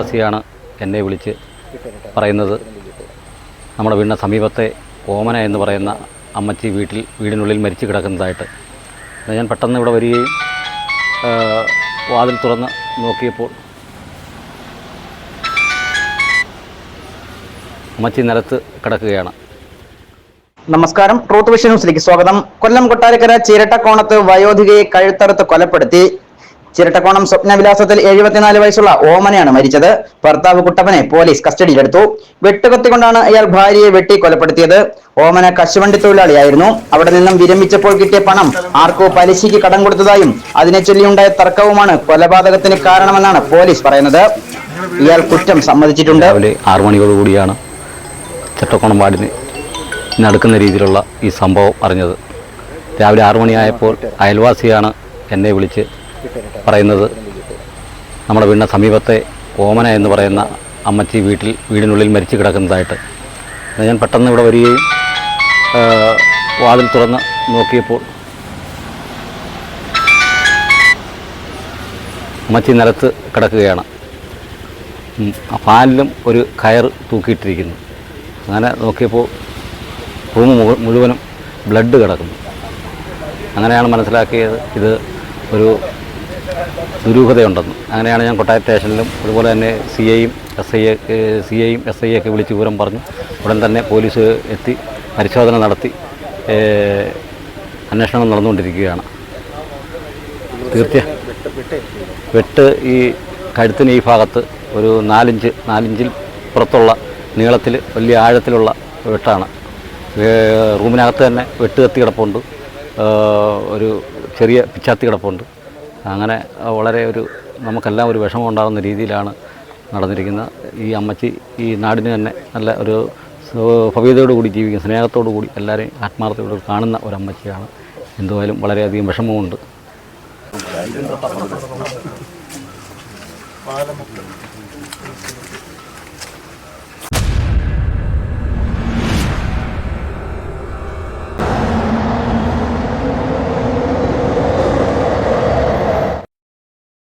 അയൽവാസിയാണ് എന്നെ വിളിച്ച് പറയുന്നത്. നമ്മുടെ വീടിന് സമീപത്തെ ഓമന എന്ന് പറയുന്ന അമ്മച്ചി വീട്ടിൽ വീടിനുള്ളിൽ മരിച്ചു കിടക്കുന്നതായിട്ട്. ഞാൻ പെട്ടെന്ന് ഇവിടെ വരികയും വാതിൽ തുറന്ന് നോക്കിയപ്പോൾ അമ്മച്ചി നിലത്ത് കിടക്കുകയാണ്. നമസ്കാരം. ട്രൂത്ത് വിഷൻ ന്യൂസിലേക്ക് സ്വാഗതം. കൊല്ലം കൊട്ടാരക്കര ചിരട്ടക്കോണത്ത് വയോധികയെ കഴുത്തറുത്ത് കൊലപ്പെടുത്തി. ചിരട്ടക്കോണം സ്വപ്നവിലാസത്തിൽ എഴുപത്തിനാല് വയസ്സുള്ള ഓമനയാണ് മരിച്ചത്. ഭർത്താവ് കുട്ടപ്പനെ പോലീസ് കസ്റ്റഡിയിലെടുത്തു. വെട്ടുകത്തിക്കൊണ്ടാണ് അയാൾ ഭാര്യയെ വെട്ടി കൊലപ്പെടുത്തിയത്. ഓമന കശുവണ്ടി തൊഴിലാളിയായിരുന്നു. അവിടെ നിന്നും വിരമിച്ചപ്പോൾ കിട്ടിയ പണം ആർക്കോ പലിശയ്ക്ക് കടം കൊടുത്തതായും അതിനെ ചൊല്ലിയുണ്ടായ തർക്കവുമാണ് കൊലപാതകത്തിന് കാരണമെന്നാണ് പോലീസ് പറയുന്നത്. ഇയാൾ കുറ്റം സമ്മതിച്ചിട്ടുണ്ട്. രാവിലെ മണിയോട് കൂടിയാണ് ചിരട്ടക്കോണം വാർഡിന് നടക്കുന്ന രീതിയിലുള്ള ഈ സംഭവം അറിഞ്ഞത്. രാവിലെ ആറു മണിയായപ്പോൾ അയൽവാസിയാണ് എന്നെ വിളിച്ച് പറയുന്നത് നമ്മുടെ വീടിന് സമീപത്തെ ഓമന എന്ന് പറയുന്ന അമ്മച്ചി വീട്ടിൽ വീടിനുള്ളിൽ മരിച്ചു കിടക്കുന്നതായിട്ട്. ഞാൻ പെട്ടെന്ന് ഇവിടെ വരികയും വാതിൽ തുറന്ന് നോക്കിയപ്പോൾ അമ്മച്ചി നിലത്ത് കിടക്കുകയാണ്. ഫാനിലും ഒരു കയർ തൂക്കിയിട്ടിരിക്കുന്നു. അങ്ങനെ നോക്കിയപ്പോൾ റൂം മുഴു- മുഴുവനും ബ്ലഡ് കിടക്കുന്നു. അങ്ങനെയാണ് മനസ്സിലാക്കിയത് ഇത് ഒരു ദുരൂഹതയുണ്ടെന്ന്. അങ്ങനെയാണ് ഞാൻ കൊട്ടായ സ്റ്റേഷനിലും അതുപോലെ തന്നെ സി ഐയും എസ് ഐ സി ഐയും എസ് ഐ ഒക്കെ വിളിച്ച് വിവരം പറഞ്ഞു. ഉടൻ തന്നെ പോലീസ് എത്തി പരിശോധന നടത്തി അന്വേഷണം നടന്നുകൊണ്ടിരിക്കുകയാണ്. തീർച്ച വെട്ട് ഈ കഴുത്തിന് ഈ ഭാഗത്ത് ഒരു നാലിഞ്ച് നാലിഞ്ചിൽ പുറത്തുള്ള നീളത്തിൽ വലിയ ആഴത്തിലുള്ള വെട്ടാണ്. റൂമിനകത്ത് തന്നെ വെട്ട് കത്തി കിടപ്പുണ്ട്. ഒരു ചെറിയ പിച്ചാത്തി കിടപ്പുണ്ട്. അങ്ങനെ വളരെ ഒരു നമുക്കെല്ലാം ഒരു വിഷമം ഉണ്ടാകുന്ന രീതിയിലാണ് നടന്നിരിക്കുന്നത്. ഈ അമ്മച്ചി ഈ നാടിന് തന്നെ നല്ല ഒരു ഭവ്യതയോടു കൂടി ജീവിക്കുന്ന സ്നേഹത്തോടു കൂടി എല്ലാവരെയും ആത്മാർത്ഥയോട് കാണുന്ന ഒരു അമ്മച്ചിയാണ്. എന്തുവായാലും വളരെയധികം വിഷമമുണ്ട്.